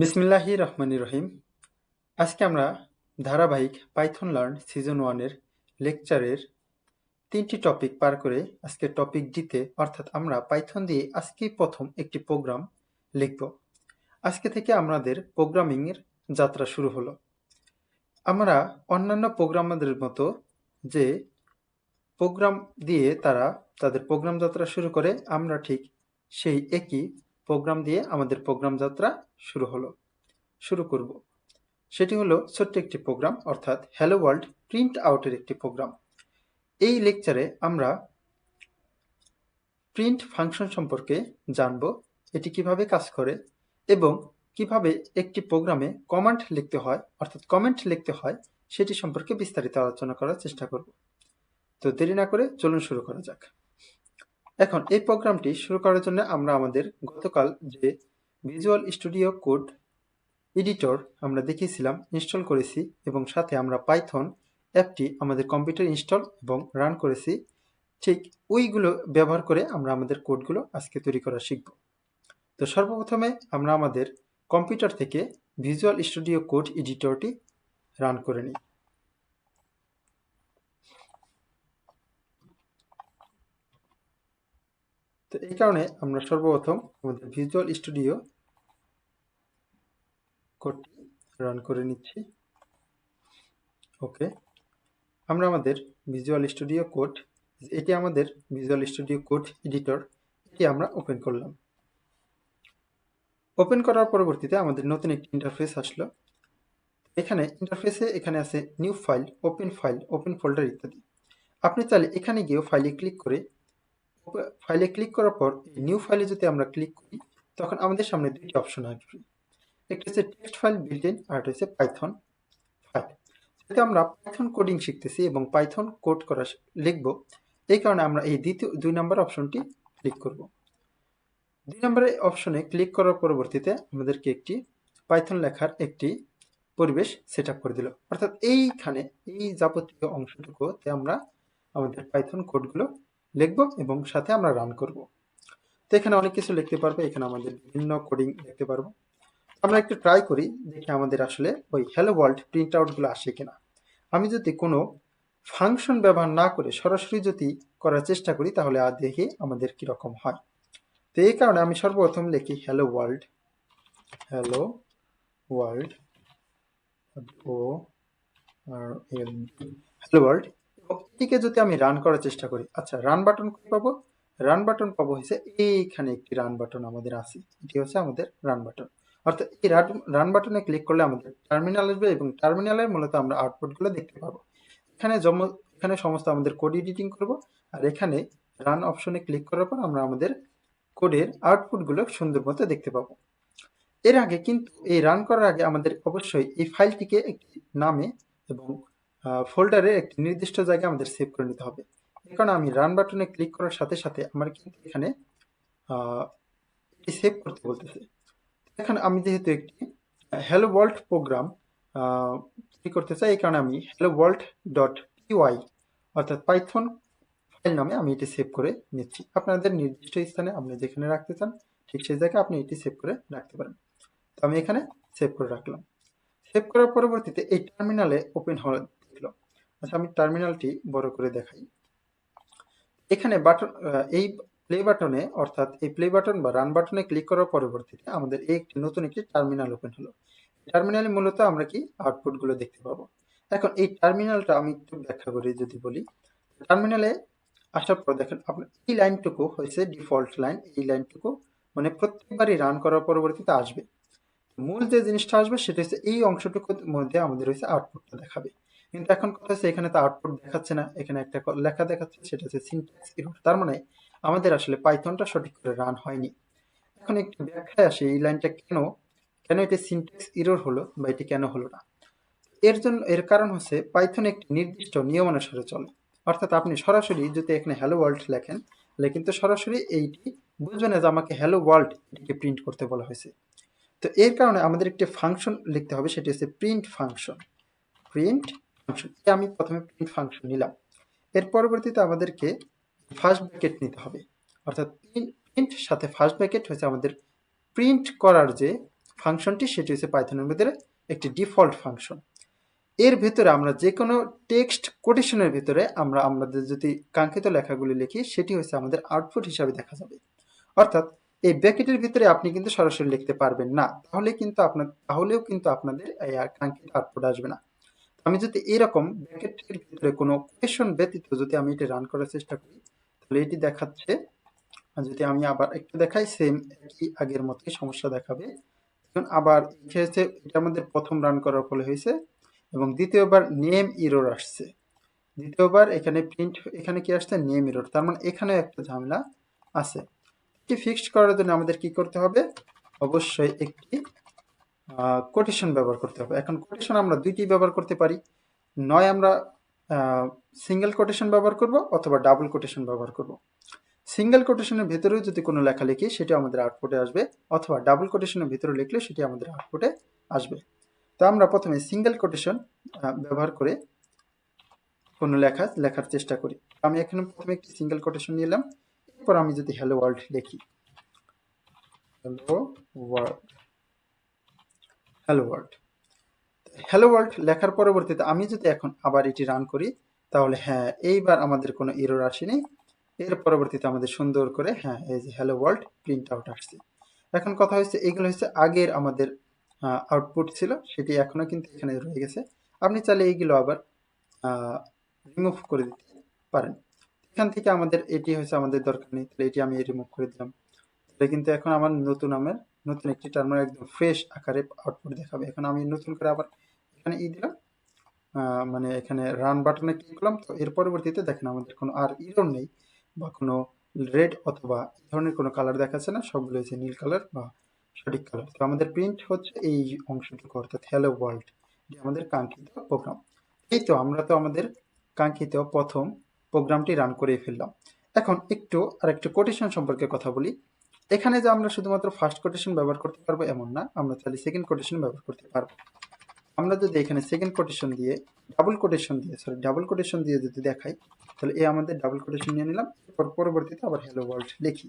বিসমিল্লাহি রহমানি রহিম। আজকে আমরা ধারাবাহিক পাইথন লার্ন সিজন ওয়ানের লেকচারের তিনটি টপিক পার করে আজকে টপিক ডিতে, অর্থাৎ আমরা পাইথন দিয়ে আজকেই প্রথম একটি প্রোগ্রাম লিখব। আজকে থেকে আমাদের প্রোগ্রামিংয়ের যাত্রা শুরু হলো। আমরা অন্যান্য প্রোগ্রামারদের মতো যে প্রোগ্রাম দিয়ে তারা তাদের প্রোগ্রাম যাত্রা শুরু করে, আমরা ঠিক সেই একই প্রোগ্রাম দিয়ে আমাদের প্রোগ্রাম যাত্রা শুরু হলো। শুরু করব। সেটি হলো ছোট্ট একটি প্রোগ্রাম, অর্থাৎ হ্যালো ওয়ার্ল্ড প্রিন্ট আউটের একটি প্রোগ্রাম। এই লেকচারে আমরা প্রিন্ট ফাংশন সম্পর্কে জানব, এটি কীভাবে কাজ করে এবং কীভাবে একটি প্রোগ্রামে কমান্ড লিখতে হয়, অর্থাৎ কমেন্ট লিখতে হয়, সেটি সম্পর্কে বিস্তারিত আলোচনা করার চেষ্টা করব। তো দেরি না করে চলুন শুরু করা যাক। এখন, এই প্রোগ্রামটি শুরু করার জন্য আমরা আমাদের গতকাল যে ভিজুয়াল স্টুডিও কোড এডিটর আমরা দেখিয়েছিলাম, ইনস্টল করেছি এবং সাথে আমরা পাইথন অ্যাপটি আমাদের কম্পিউটার ইনস্টল এবং রান করেছি। ঠিক ওইগুলো ব্যবহার করে আমরা আমাদের কোডগুলো আজকে তৈরি করা শিখব। তো সর্বপ্রথমে আমরা আমাদের কম্পিউটার থেকে ভিজুয়াল স্টুডিও কোড এডিটরটি রান করে নিই। তো এই কারণে আমরা সর্বপ্রথম আমাদের ভিজুয়াল স্টুডিও কোডটি রান করে নিচ্ছি। ওকে আমরা আমাদের ভিজুয়াল স্টুডিও কোড এটি আমাদের ভিজুয়াল স্টুডিও কোড এডিটর এটি আমরা ওপেন করলাম। ওপেন করার পরবর্তীতে আমাদের নতুন একটি ইন্টারফেস আসলো। এখানে ইন্টারফেসে এখানে আছে new file open file open folder ইত্যাদি। আপনি চাইলে এখানে গিয়েও ফাইলে ক্লিক করে ফাইলে ক্লিক করার পর নিউ ফাইলে যদি আমরা ক্লিক করি, তখন আমাদের সামনে দুইটি অপশন আসবে। একটি হচ্ছে টেক্সট ফাইল বিল্ট ইন আর হচ্ছে পাইথন ফাইল যেহেতু আমরা পাইথন কোডিং শিখতেছি এবং পাইথন কোড করা লিখব, এই কারণে আমরা এই দ্বিতীয় দুই নম্বর অপশনটি ক্লিক করব। দুই নম্বরের অপশনে ক্লিক করার পরবর্তীতে আমাদেরকে একটি পাইথন লেখার একটি পরিবেশ সেট করে দিল। অর্থাৎ এইখানে এই যাবতীয় অংশটুকুতে আমরা আমাদের পাইথন কোডগুলো লিখব এবং সাথে আমরা রান করব। তো এখানে অনেক কিছু লিখতে পারব, এখানে আমাদের বিভিন্ন কোডিং লিখতে পারব। আমরা একটু ট্রাই করি, দেখি আমাদের আসলে ওই হ্যালো ওয়ার্ল্ড প্রিন্ট আউটগুলো আসে কিনা। আমি যদি কোনো ফাংশন ব্যবহার না করে সরাসরি যদি করার চেষ্টা করি, তাহলে আর দেখি আমাদের কীরকম হয়। তো এই কারণে আমি সর্বপ্রথম লিখি হ্যালো ওয়ার্ল্ড হ্যালো ওয়ার্ল্ড ও আর হ্যালো ওয়ার্ল্ড এটিকে যদি আমি রান করার চেষ্টা করি আচ্ছা রান বাটন পাবো? রান বাটন পাবো হচ্ছে এইখানে একটি রান বাটন আমাদের আছে। এটি হচ্ছে আমাদের রান বাটন অর্থাৎ এই রান বাটনে ক্লিক করলে আমাদের টার্মিনাল আসবে এবং টার্মিনালে মূলত আমরা আউটপুটগুলো দেখতে পাবো। এখানে জম, এখানে সমস্ত আমাদের কোড এডিটিং করব। আর এখানে রান অপশনে ক্লিক করার পর আমরা আমাদের কোডের আউটপুটগুলো সুন্দর মতো দেখতে পাবো। এর আগে কিন্তু এই রান করার আগে আমাদের অবশ্যই এই ফাইলটিকে একটি নামে এবং ফোল্ডারে একটি নির্দিষ্ট জায়গায় আমাদের সেভ করে নিতে হবে। কারণ আমি রান বাটনে ক্লিক করার সাথে সাথে আমার কিন্তু এখানে সেভ করতে বলতেছে। এখানে আমি যেহেতু একটি হ্যালো ওয়ার্ল্ড প্রোগ্রাম করতে চাই, এই কারণে আমি হ্যালো ওয়ার্ল্ড ডট পিওয়াই অর্থাৎ পাইথন ফাইল নামে আমি এটি সেভ করে নিচ্ছি। আপনাদের নির্দিষ্ট স্থানে আপনি যেখানে রাখতে চান, ঠিক সেই জায়গায় আপনি এটি সেভ করে রাখতে পারেন। তো আমি এখানে সেভ করে রাখলাম। সেভ করার পরবর্তীতে এই টার্মিনালে ওপেন দেখল আচ্ছা আমি টার্মিনালটি বড় করে দেখাই। এখানে বাটন এই প্লে বাটনে অর্থাৎ এই প্লে বাটন বা রান বাটনে ক্লিক করার পরবর্তীতে আমাদের এই একটি নতুন একটি টার্মিনাল ওপেন হলো। টার্মিনালে মূলত আমরা কি আউটপুটগুলো দেখতে পাবো। এখন এই টার্মিনালটা আমি একটু ব্যাখ্যা করি যদি বলি। টার্মিনালে আসার পর দেখেন আপনার এই লাইনটুকু হয়েছে ডিফল্ট লাইন এই লাইনটুকু মানে প্রত্যেকবারই রান করার পরবর্তীতে আসবে। মূল যে জিনিসটা আসবে সেটা হচ্ছে এই অংশটুকুর মধ্যে আমাদের হচ্ছে আউটপুটটা দেখাবে। কিন্তু এখন কথা হচ্ছে এখানে তো আউটপুট দেখাচ্ছে না, এখানে একটা লেখা দেখাচ্ছে, সেটা হচ্ছে সিনট্যাক্স এরর তার মানে আমাদের আসলে পাইথনটা সঠিক করে রান হয়নি। এখন একটু ব্যাখ্যায় আসে, এই লাইনটা কেন কেন এটি সিনট্যাক্স ইরোর হলো বা এটি কেন হলো না? এর জন্য, এর কারণ হচ্ছে পাইথন একটি নির্দিষ্ট নিয়ম অনুসারে চলে। অর্থাৎ আপনি সরাসরি যদি এখানে হ্যালো ওয়ার্ল্ড লেখেন, তাহলে কিন্তু সরাসরি এইটি বুঝবে না যে আমাকে হ্যালো ওয়ার্ল্ড এটিকে প্রিন্ট করতে বলা হয়েছে। তো এর কারণে আমাদের একটি ফাংশন লিখতে হবে, সেটি হচ্ছে প্রিন্ট ফাংশন প্রিন্ট ফাংশন আমি প্রথমে প্রিন্ট ফাংশন নিলাম। এর পরবর্তীতে আমাদেরকে ফার্স্ট ব্র্যাকেট নিতে হবে। অর্থাৎ প্রিন্ট সাথে ফার্স্ট ব্র্যাকেট হচ্ছে আমাদের প্রিন্ট করার যে ফাংশনটি সেটি হচ্ছে পাইথনের ভিতরে একটি ডিফল্ট ফাংশন এর ভিতরে আমরা যে কোনো টেক্সট কোটেশনের ভিতরে আমরা আমাদের যদি কাঙ্ক্ষিত লেখাগুলি লিখি, সেটি হচ্ছে আমাদের আউটপুট হিসাবে দেখা যাবে। অর্থাৎ এই ব্র্যাকেটের ভিতরে আপনি কিন্তু সরাসরি লিখতে পারবেন না। তাহলে কিন্তু আপনার, তাহলেও কিন্তু আপনাদের কাঙ্ক্ষিত আউটপুট আসবে না। আমি যদি এরকম ব্র্যাকেটের ভিতরে কোনো কোয়েশন ব্যতীত যদি আমি এটি রান করার চেষ্টা করি, তাহলে এটি দেখাচ্ছে যদি আমি আবার একটু দেখাই সেম একই আগের মতোই সমস্যা দেখাবে। এখন আবার হচ্ছে এটা আমাদের প্রথম রান করার ফলে হয়েছে, এবং দ্বিতীয়বার নেম ইরোর আসছে। দ্বিতীয়বার এখানে প্রিন্ট এখানে কি আসছে? নেম ইরোর তার মানে এখানে একটা ঝামেলা আছে। এটি ফিক্সড করার জন্য আমাদের কি করতে হবে? অবশ্যই একটি কোটেশন ব্যবহার করতে হবে। এখন কোটেশন আমরা দুইটি ব্যবহার করতে পারি। নয় আমরা সিঙ্গেল কোটেশন ব্যবহার করব অথবা ডাবল কোটেশন ব্যবহার করব। সিঙ্গেল কোটেশনের ভেতরেও যদি কোনো লেখা লিখি, সেটি আমাদের আউটপুটে আসবে অথবা ডাবল কোটেশনের ভিতরে লিখলে সেটি আমাদের আউটপুটে আসবে। তো আমরা প্রথমে সিঙ্গেল কোটেশন ব্যবহার করে কোনো লেখা লেখার চেষ্টা করি। আমি এখানে প্রথমে একটি সিঙ্গেল কোটেশন নিলাম এরপর আমি যদি হ্যালো ওয়ার্ল্ড লিখি। Hello world hello world hello world লেখার পরবর্তীতে আমি যদি এখন আবার এটি রান করি, তাহলে হ্যাঁ এইবার আমাদের কোনো ইরোর আসেনি এর পরবর্তীতে আমাদের সুন্দর করে হ্যাঁ এই যে হ্যালো ওয়ার্ল্ড প্রিন্ট আউট আসছে। এখন কথা হচ্ছে এইগুলো হচ্ছে আগের আমাদের আউটপুট ছিল, সেটি এখনও কিন্তু এখানে রয়ে গেছে। আপনি চাইলে এইগুলো আবার রিমুভ করে দিতে পারেন। এখান থেকে আমাদের এটি হচ্ছে আমাদের দরকার নেই, তাহলে এটি আমি রিমুভ করে দিলাম। তাহলে কিন্তু এখন আমার নতুন আমার নতুন একটি টার্মিনাল একদম ফ্রেশ আকারে আউটপুট দেখাবে। এখন আমি নতুন করে আবার এখানে ই দিলাম। মানে এখানে রান বাটনে ক্লিক করলাম। তো এর পরবর্তীতে দেখেন আমাদের কোনো আর ইরোর নেই বা কোনো রেড অথবা এই ধরনের কোনো কালার দেখাচ্ছে না। সবগুলো হচ্ছে নীল কালার বা সঠিক কালার তো আমাদের প্রিন্ট হচ্ছে এই অংশটুকু, অর্থাৎ হ্যালো ওয়ার্ল্ড এটি আমাদের কাঙ্ক্ষিত প্রোগ্রাম এই তো আমরা তো আমাদের কাঙ্ক্ষিত প্রথম প্রোগ্রামটি রান করে ফেললাম। এখন একটু আর একটু কোটেশন সম্পর্কে কথা বলি। এখানে যে আমরা শুধুমাত্র ফার্স্ট কোটেশন ব্যবহার করতে পারব এমন না, আমরা চাইলে সেকেন্ড কোটেশন ব্যবহার করতে পারব। আমরা যদি এখানে সেকেন্ড কোটেশন দিয়ে ডাবল কোটেশন দিয়ে সরি ডাবল কোটেশন দিয়ে যদি দেখাই, তাহলে এ আমাদের ডাবল কোটেশন নিয়ে নিলাম, এরপর পরবর্তীতে আবার হ্যালো ওয়ার্ল্ড লিখি।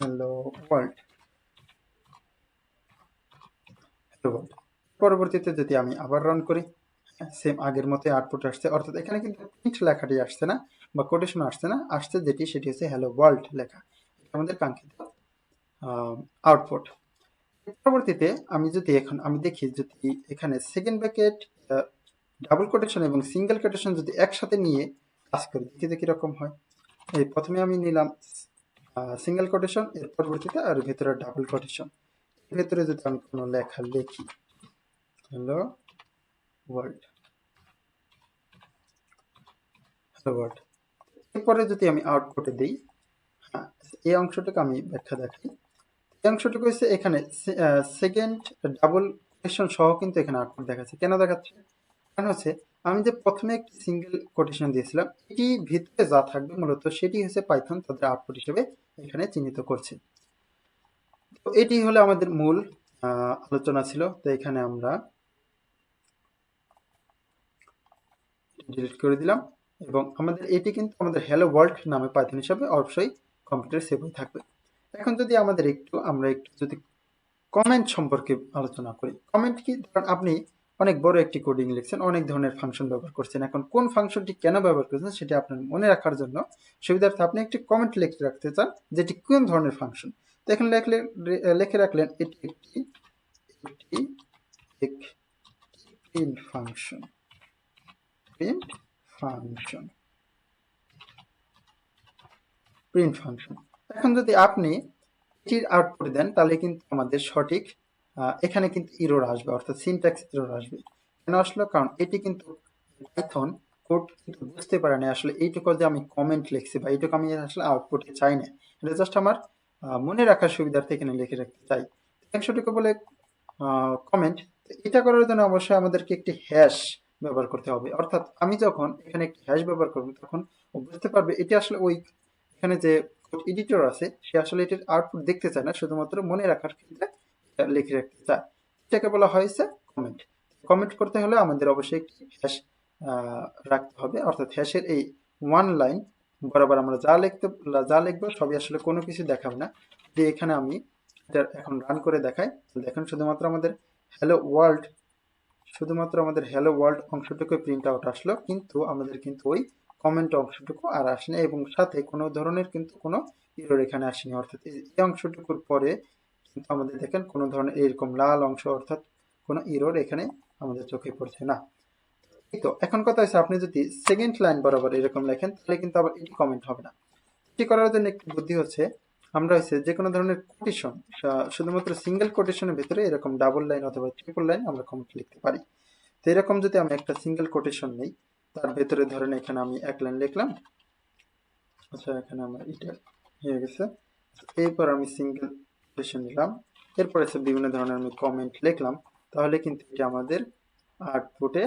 হ্যালো ওয়ার্ল্ড হ্যালো ওয়ার্ল্ড পরবর্তীতে যদি আমি আবার রান করি সেম আগের মতো আউটপুট আসছে, অর্থাৎ এখানে কিন্তু প্রিন্ট লেখাটি আসছে না, বা কোটেশন আসছে না, আসছে যেটি, সেটি হচ্ছে হ্যালো ওয়ার্ল্ড লেখা। আমাদের কাঙ্ক্ষিত আউটপুট পরবর্তীতে আমি যদি এখন, আমি দেখি যদি এখানে সেকেন্ড ব্যাকেট ডাবল কোটেশন এবং সিঙ্গেল কোটেশন যদি একসাথে নিয়ে কাজ করি, দেখি কীরকম হয়। এই প্রথমে আমি নিলাম সিঙ্গেল কোটেশন এর পরবর্তীতে আর ভেতরে ডাবল কোটেশন এর ভেতরে যদি আমি কোনো লেখা লিখি হ্যালো ওয়ার্ল্ড হ্যালো ওয়ার্ল্ড এরপরে যদি আমি আউটপুটে দিই হ্যাঁ এই অংশটাকে আমি ব্যাখ্যা দেখাই। এই অংশটুকু হচ্ছে এখানে সেকেন্ড ডাবল কোটেশন সহ কিন্তু এখানে আউটপুট দেখাচ্ছে। কেন দেখাচ্ছে? কারণ হচ্ছে, আমি যে প্রথমে একটি সিঙ্গেল কোটেশন দিয়েছিলাম, এটি ভিতরে যা থাকবে মূলত সেটি হচ্ছে পাইথন তাদের আউটপুট হিসেবে এখানে চিহ্নিত করছে। তো এটি হলো আমাদের মূল আলোচনা ছিল। তো এখানে আমরা ডিলিট করে দিলাম এবং আমাদের, এটি কিন্তু আমাদের হ্যালো ওয়ার্ল্ড নামে পাইথন হিসাবে অবশ্যই কম্পিউটার সেভ হয়ে থাকবে। এখন যদি আমাদের একটু, আমরা একটু যদি কমেন্ট সম্পর্কে আলোচনা করি। কমেন্ট কি? ধরুন আপনি অনেক বড় একটি কোডিং লিখছেন, অনেক ধরনের ফাংশন ব্যবহার করছেন। এখন কোন ফাংশনটি কেন ব্যবহার করছেন সেটা আপনার মনে রাখার জন্য সুবিধার্থে আপনি একটি কমেন্ট লিখে রাখতে চান, যেটি কোন ধরনের ফাংশন তো এখানে লেখলে লিখে রাখলেন এটি একটি একটি print function print function print function এখন যদি আপনি এটির আউটপুট দেন, তাহলে কিন্তু আমাদের সঠিক এখানে কিন্তু ইরোর আসবে, অর্থাৎ সিনট্যাক্স ইরোর আসবে। কেন আসলো কারণ এটি কিন্তু পাইথন কোড কিন্তু বুঝতে পারে না আসলে এইটুকু যে আমি কমেন্ট লিখছি বা এইটুকু আমি আসলে আউটপুটে চাই না। এটা জাস্ট আমার মনে রাখার সুবিধার্থে এখানে লিখে রাখতে চাই। একশোটুকু বলে কমেন্ট এটা করার জন্য অবশ্যই আমাদেরকে একটি হ্যাশ ব্যবহার করতে হবে। অর্থাৎ আমি যখন এখানে একটি হ্যাশ ব্যবহার করব, তখন বুঝতে পারবে, এটি আসলে ওই, এখানে যে এডিটর আছে, সে আসলে এটির আউটপুট দেখতে চায় না, শুধুমাত্র মনে রাখার ক্ষেত্রে লিখে রাখতে চায়। এটাকে বলা হয়েছে কমেন্ট কমেন্ট করতে হলে আমাদের অবশ্যই একটি হ্যাশ রাখতে হবে, অর্থাৎ হ্যাশের এই ওয়ান লাইন বরাবর আমরা যা লিখতে, যা লিখব সবই আসলে কোনো কিছু দেখাবে না। যে এখানে আমি এটা এখন রান করে দেখাই দেখেন শুধুমাত্র আমাদের হ্যালো ওয়ার্ল্ড শুধুমাত্র আমাদের হ্যালো ওয়ার্ল্ড অংশটুকু প্রিন্ট আউট আসলো, কিন্তু আমাদের কিন্তু ওই কমেন্ট অংশটুকু আর আসেনি এবং সাথে কোনো ধরনের কিন্তু কোনো ইরোর এখানে আসেনি। অর্থাৎ এই অংশটুকুর পরে কিন্তু আমাদের দেখেন কোনো ধরনের এরকম লাল অংশ অর্থাৎ কোনো ইরোর এখানে আমাদের চোখে পড়ছে না। এই তো, এখন কথা হচ্ছে আপনি যদি সেকেন্ড লাইন বরাবর এরকম লেখেন তাহলে কিন্তু আবার এটি কমেন্ট হবে না। এটি করার জন্য একটি বুদ্ধি হচ্ছে, আমরা হচ্ছে যে কোনো ধরনের কোটেশন শুধুমাত্র সিঙ্গেল কোটেশনের ভিতরে এরকম ডাবল লাইন অথবা ট্রিপল লাইন আমরা কমেন্ট লিখতে পারি। তো এরকম যদি আমি একটা সিঙ্গেল কোটেশন নেই তার ভেতরে ধরেন এখানে আমি এক লাইন লিখলাম। আচ্ছা এখানে আমার এটা হয়ে গেছে। এরপর আমি সিঙ্গেল কোটেশন নিলাম। এরপর এসে বিভিন্ন ধরনের আমি কমেন্ট লিখলাম। তাহলে কিন্তু এটা আমাদের আউটপুটে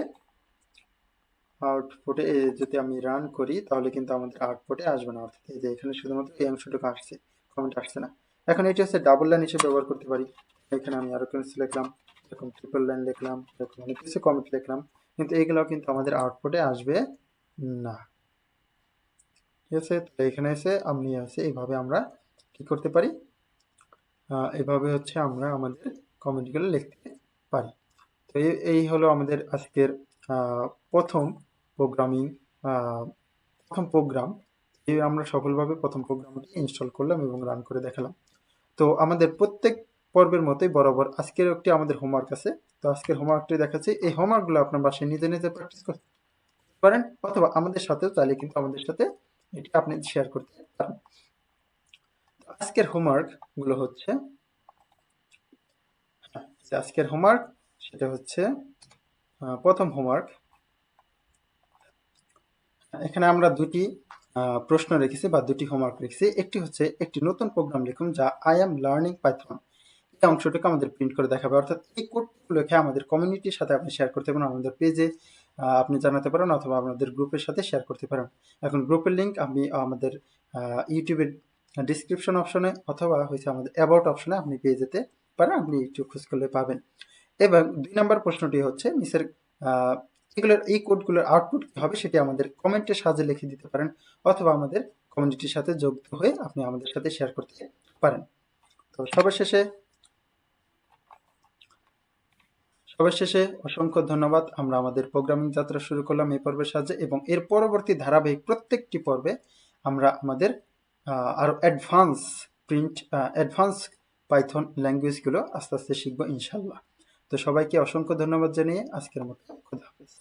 আউটপুটে যদি আমি রান করি, তাহলে কিন্তু আমাদের আউটপুটে আসবে না। অর্থাৎ এই যে এখানে শুধুমাত্র এই অংশটুকু আসছে কমেন্ট আসছে না। এখন এটি হচ্ছে ডাবল লাইন হিসেবে ব্যবহার করতে পারি। এখানে আমি আরও কিছু লিখলাম, এরকম ট্রিপল লাইন লিখলাম, এরকম অনেক কিছু কমেন্ট লিখলাম। কিন্তু এইগুলো কিন্তু আমাদের আউটপুটে আসবে না। ঠিক আছে? তো এখানে এসে আপনি আছে এইভাবে আমরা কি করতে পারি? আহ, এইভাবে হচ্ছে আমরা আমাদের কমেন্টগুলো লিখতে পারি। তো এই হলো আমাদের আজকের প্রথম প্রোগ্রামিং প্রথম প্রোগ্রাম এই আমরা সফলভাবে প্রথম প্রোগ্রামটি ইনস্টল করলাম এবং রান করে দেখালাম। তো আমাদের প্রত্যেক পর্বের মতোই বরাবর আজকের একটি আমাদের হোমওয়ার্ক আছে। তো আজকের হোমওয়ার্কটি দেখাচ্ছি। এই হোমওয়ার্কগুলো আপনার বাসায় নিজে নিজে প্র্যাকটিস করতে পারেন অথবা আমাদের সাথেও চাইলে কিন্তু আমাদের সাথে এটি আপনি শেয়ার করতে পারেন। আজকের হোমওয়ার্কগুলো হচ্ছে হ্যাঁ, আজকের হোমওয়ার্ক সেটা হচ্ছে প্রথম হোমওয়ার্ক এখানে আমরা দুটি প্রশ্ন রেখেছি বা দুটি হোমওয়ার্ক রেখেছি। একটি হচ্ছে একটি নতুন প্রোগ্রাম লিখুন যা আই এম লার্নিং পাইথন এই অংশটুকু আমাদের প্রিন্ট করে দেখাবে। অর্থাৎ এই লিখে আমাদের কমিউনিটির সাথে আপনি শেয়ার করতে পারেন, আমাদের পেজে আপনি জানাতে পারেন অথবা আমাদের গ্রুপের সাথে শেয়ার করতে পারেন। এখন গ্রুপের লিঙ্ক আপনি আমাদের ইউটিউবের ডিসক্রিপশন অপশনে অথবা হচ্ছে আমাদের অ্যাবাউট অপশনে আপনি পেয়ে যেতে পারেন, আপনি ইউটিউব খোঁজ করলে পাবেন। এবং দুই নম্বর প্রশ্নটি হচ্ছে নিচের এগুলোর, এই কোডগুলোর আউটপুট কী হবে সেটি আমাদের কমেন্টের সাহায্যে লিখে দিতে পারেন অথবা আমাদের কমিউনিটির সাথে যুক্ত হয়ে আপনি আমাদের সাথে শেয়ার করতে পারেন। তো সবার শেষে সবার শেষে অসংখ্য ধন্যবাদ। আমরা আমাদের প্রোগ্রামিং যাত্রা শুরু করলাম এই পর্বের সাহায্যে এবং এর পরবর্তী ধারাবাহিক প্রত্যেকটি পর্বে আমরা আমাদের আরও আরও অ্যাডভান্স প্রিন্ট অ্যাডভান্স পাইথন ল্যাঙ্গুয়েজগুলো আস্তে আস্তে শিখব ইনশাল্লাহ তো সবাইকে অসংখ্য ধন্যবাদ জানিয়ে আজকের মতো খোদা হাফেজ।